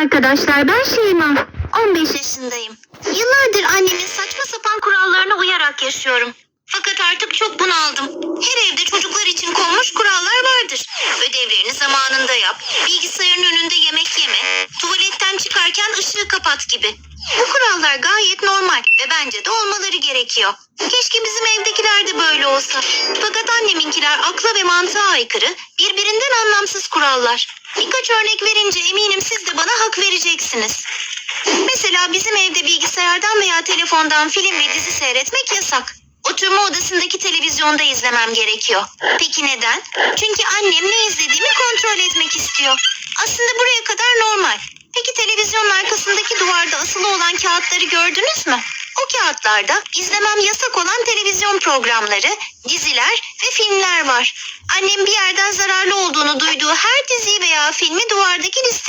Arkadaşlar ben Şeyma. 15 yaşındayım. Yıllardır annemin saçma sapan kurallarına uyarak yaşıyorum. Fakat artık çok bunaldım. Her evde çocuklar için konmuş kurallar vardır. Ödevlerini zamanında yap, bilgisayarın önünde yemek yeme, tuvaletten çıkarken ışığı kapat gibi. Bu kurallar gayet normal ve bence de olmaları gerekiyor. Keşke bizim evdekiler de böyle olsa. Fakat anneminkiler akla ve mantığa aykırı, birbirinden anlamsız kurallar. Birkaç örnek verince eminim siz de bana hak vereceksiniz. Mesela bizim evde bilgisayardan veya telefondan film ve dizi seyretmek yasak. Oturma odasındaki televizyonda izlemem gerekiyor. Peki neden? Çünkü annem ne izlediğimi kontrol etmek istiyor. Aslında buraya kadar normal. Peki televizyonun arkasındaki duvarda asılı olan kağıtları gördünüz mü? O kağıtlarda izlemem yasak olan televizyon programları, diziler ve filmler var. Annem bir yerden zararlı olduğunu duyduğu her diziyi veya filmi duvardaki listeye